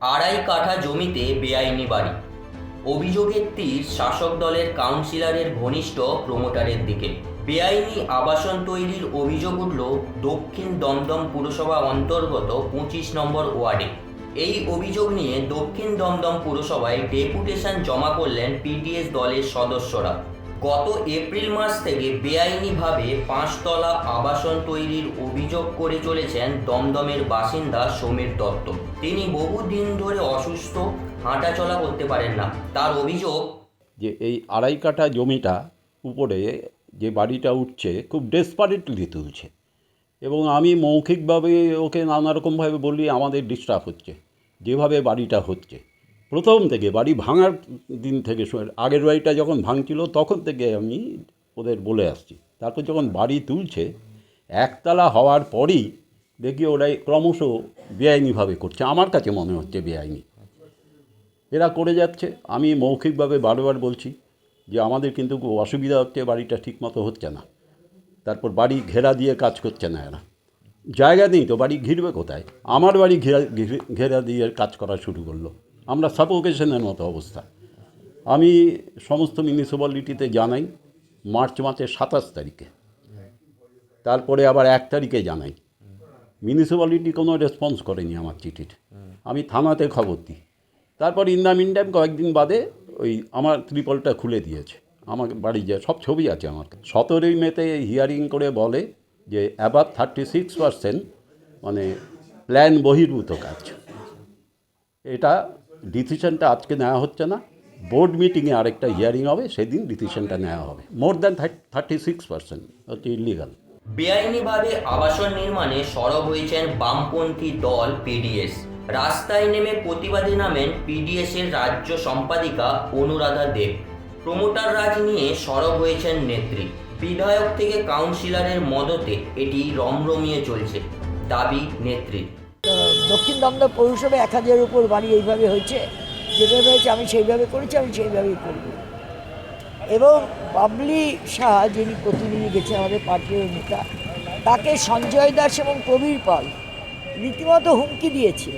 আড়াই কাঠা জমিতে বেআইনি বাড়ি। অভিযোগের তীর শাসক দলের কাউন্সিলরের ঘনিষ্ঠ প্রমোটারের দিকে। বেআইনি আবাসন তৈরির অভিযোগ উঠল দক্ষিণ দমদম পুরসভা অন্তর্গত পঁচিশ নম্বর ওয়ার্ডে। এই অভিযোগ নিয়ে দক্ষিণ দমদম পুরসভায় ডেপুটেশন জমা করলেন পিটিএস দলের সদস্যরা। গত এপ্রিল মাস থেকে বেআইনিভাবে পাঁচতলা আবাসন তৈরির অভিযোগ করে চলেছেন দমদমের বাসিন্দা সমীর দত্ত। তিনি বহুদিন ধরে অসুস্থ, হাঁটাচলা করতে পারেন না। তার অভিযোগ, যে এই আড়াই কাঠা জমিটা উপরে যে বাড়িটা উঠছে খুব ডেসপারেটলি তুলছে। এবং আমি মৌখিকভাবে ওকে নানা রকমভাবে বলি, আমাদের ডিস্টার্ব হচ্ছে। যেভাবে বাড়িটা হচ্ছে। প্রথম থেকে, বাড়ি ভাঙার দিন থেকে আগের বাড়িটা যখন ভাঙছিল তখন থেকে আমি ওদের বলে আসছি। তারপর যখন বাড়ি তুলছে, একতলা হওয়ার পরই দেখি ওরাই ক্রমশ বেআইনিভাবে করছে। আমার কাছে মনে হচ্ছে বেআইনি। এরা করে যাচ্ছে। আমি মৌখিকভাবে বারবার বলছি যে আমাদের কিন্তু অসুবিধা হচ্ছে, বাড়িটা ঠিকমতো হচ্ছে না। তারপর বাড়ি ঘেরা দিয়ে কাজ করছে না এরা। জায়গা নেই তো, বাড়ি ঘিরবে কোথায়? আমার বাড়ি ঘিরে- ঘেরা দিয়ে কাজ করা শুরু করল। আমরা সাপোকেশনের মতো অবস্থা। আমি সমস্ত মিউনিসিপ্যালিটিতে জানাই, মার্চ মাসের সাতাশ তারিখে। তারপরে আবার এক তারিখে জানাই। মিউনিসিপ্যালিটি কোনো রেসপন্স করেনি আমার চিঠির। আমি থানাতে খবর দিই। তারপর ইন দ্য মিন টাইম কয়েকদিন বাদে ওই আমার ত্রিপলটা খুলে দিয়েছে। আমার বাড়ি যে সব ছবি আছে আমার সতেরোই মেতে হিয়ারিং করে বলে যে অ্যাবাভ থার্টি সিক্স পার্সেন্ট মানে প্ল্যান বহির্ভূত কাজ। এটা ডিসিশনটা আজকে নেওয়া হচ্ছে না। বোর্ড মিটিংয়ে আরেকটা হিয়ারিং হবে, সেদিন ডিসিশনটা নেওয়া হবে। More than thirty six percent হচ্ছে ইলিগাল বেআইনিভাবে আবাসন নির্মাণে সরব হয়েছেন বামপন্থী দল পিডিএস রাস্তায় নেমে প্রতিবাদী নামেন পিডিএস এর রাজ্য সম্পাদিকা অনুরাধা দেব। প্রমোটার রাজ নিয়ে সরব হয়েছেন নেত্রী। বিধায়ক থেকে কাউন্সিলরের মদতে এটি রমরমিয়ে চলছে, দাবি নেত্রীর। তো দক্ষিণ দমদম পৌরসভায় এক হাজারের উপর বাড়ি এইভাবে হয়েছে, যেভাবে হয়েছে, আমি সেইভাবে করেছি, আমি সেইভাবেই করব। এবং বাবলি শাহ যিনি প্রতিনিধি গেছে আমাদের পার্টির নেতা, তাকে সঞ্জয় দাস এবং প্রবীর পাল রীতিমতো হুমকি দিয়েছে।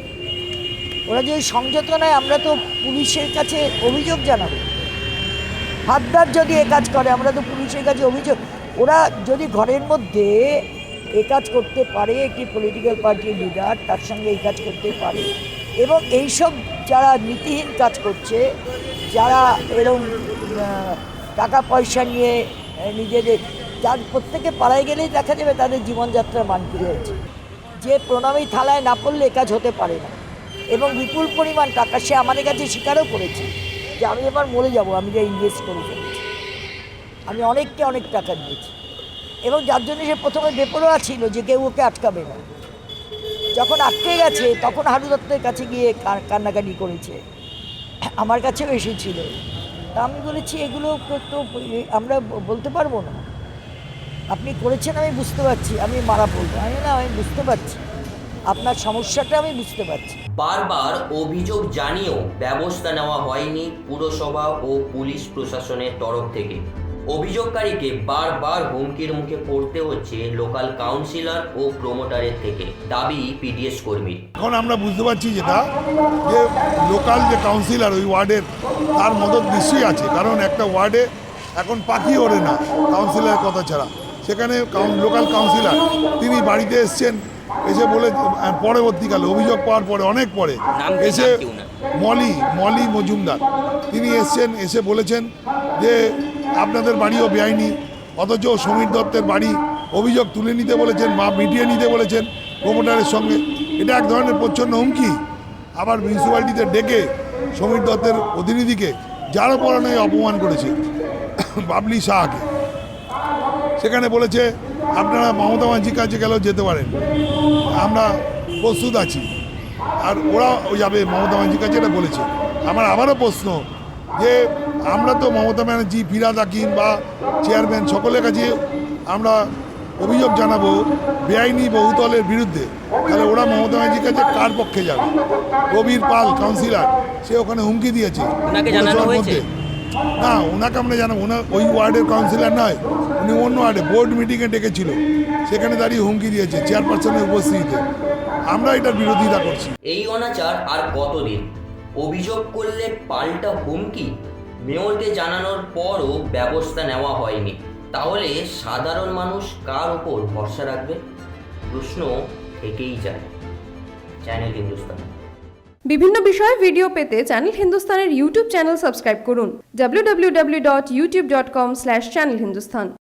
ওরা যদি সংযত নয় আমরা তো পুলিশের কাছে অভিযোগ জানাব। হাতদার যদি এ কাজ করে, আমরা তো পুলিশের কাছে অভিযোগ, ওরা যদি ঘরের মধ্যে এ কাজ করতে পারে একটি পলিটিক্যাল পার্টির লিডার তার সঙ্গে এই কাজ করতে পারে। এবং এইসব যারা নীতিহীন কাজ করছে যারা এরকম আহ, টাকা পয়সা নিয়ে নিজেদের যার প্রত্যেকে পাড়ায় গেলেই দেখা যাবে তাদের জীবনযাত্রার মান ফিরে হয়েছে যে প্রণামী থালায় না পড়লে কাজ হতে পারে না। এবং বিপুল পরিমাণ টাকা সে আমাদের কাছে স্বীকারও করেছে যে আমি এবার মরে যাব আমি যা ইনভেস্ট করে ফেলেছি। আমি অনেককে অনেক টাকা দিয়েছি। এবং যার জন্য সে প্রথমে বেপরোয়া ছিল যে কেউ ওকে আটকাবে না। যখন আটকে গেছে, তখন হারু দত্তের কাছে গিয়ে কান্নাকাটি করেছে। আমার কাছেও এসেছিল। তা আমি বলেছি, এগুলো তো আমরা বলতে পারব না। আপনি করেছেন, আমি বুঝতে পারছি। আমি মারা পড়ব। আমি না, আমি বুঝতে পারছি। আপনার সমস্যাটা আমি বুঝতে পারছি। বারবার অভিযোগ জানিয়েও ব্যবস্থা নেওয়া হয়নি পুরসভা ও পুলিশ প্রশাসনের তরফ থেকে। অভিযোগকারীকে বারবার হুমকির মুখে পড়তে হচ্ছে লোকাল কাউন্সিলর ও প্রমোটারের থেকে দাবি পিডিএস কর্মী এখন আমরা বুঝতে পারছি যেটা যে লোকাল যে কাউন্সিলর ওই ওয়ার্ডের তার মদত নিশ্চয়ই আছে। কারণ একটা ওয়ার্ডে এখন পাখি ওড়ে না কাউন্সিলরের কথা ছাড়া। সেখানে লোকাল কাউন্সিলর তিনি বাড়িতে এসছেন এসে বলে পরবর্তীকালে অভিযোগ পাওয়ার পরে অনেক পরে এসে? মলি মলি মজুমদার তিনি এসছেন এসে বলেছেন যে আপনাদের বাড়িও বেআইনি, অথচ সমীর দত্তের বাড়ি অভিযোগ তুলে নিতে বলেছেন বা মিটিয়ে নিতে বলেছেন প্রমোটারের সঙ্গে। এটা এক ধরনের প্রচ্ছন্ন হুমকি। আবার মিউনিসিপ্যালিটিতে ডেকে সমীর দত্তের প্রতিনিধিকে যারও পড়ানোয় অপমান করেছে বাবলি শাহকে। সেখানে বলেছে, আপনারা মমতা মাঝির কাছে গেলেও যেতে পারেন। আমরা প্রস্তুত আছি। আর ওরা যাবে, মমতা ব্যানার্জির কাছে এটা বলেছে। আমার আবারও প্রশ্ন যে আমরা তো মমতা ব্যানার্জি ফিরাদ হাকিম বা চেয়ারম্যান সকলের কাছে আমরা অভিযোগ জানাব বেআইনি বহুতলের বিরুদ্ধে। তাহলে ওরা মমতা ব্যানার্জির কাছে কার পক্ষে যাবে? কবির পাল কাউন্সিলর সে ওখানে হুমকি দিয়েছে? মধ্যে। না ওনাকে আমরা জানাব। ওনার ওই ওয়ার্ডের কাউন্সিলর নয় উনি অন্য ওয়ার্ডে বোর্ড মিটিংয়ে ডেকেছিল। সেখানে দাঁড়িয়ে হুমকি দিয়েছে চেয়ারপারসনের উপস্থিতিতে। আমরা এটার বিরোধিতা করছি। এই অনাচার আর কতদিন? অভিযোগ করলে পাল্টা হুমকি? মেয়রকে জানানোর পরও ব্যবস্থা নেওয়া হয়নি। তাহলে সাধারণ মানুষ কার উপর ভরসা রাখবে? প্রশ্ন থেকেই যায়। চ্যানেল হিন্দুস্তান। বিভিন্ন বিষয়ে ভিডিও পেতে চ্যানেল হিন্দুস্তানের ইউটিউব চ্যানেল সাবস্ক্রাইব করুন। www.youtube.com/channelhindustan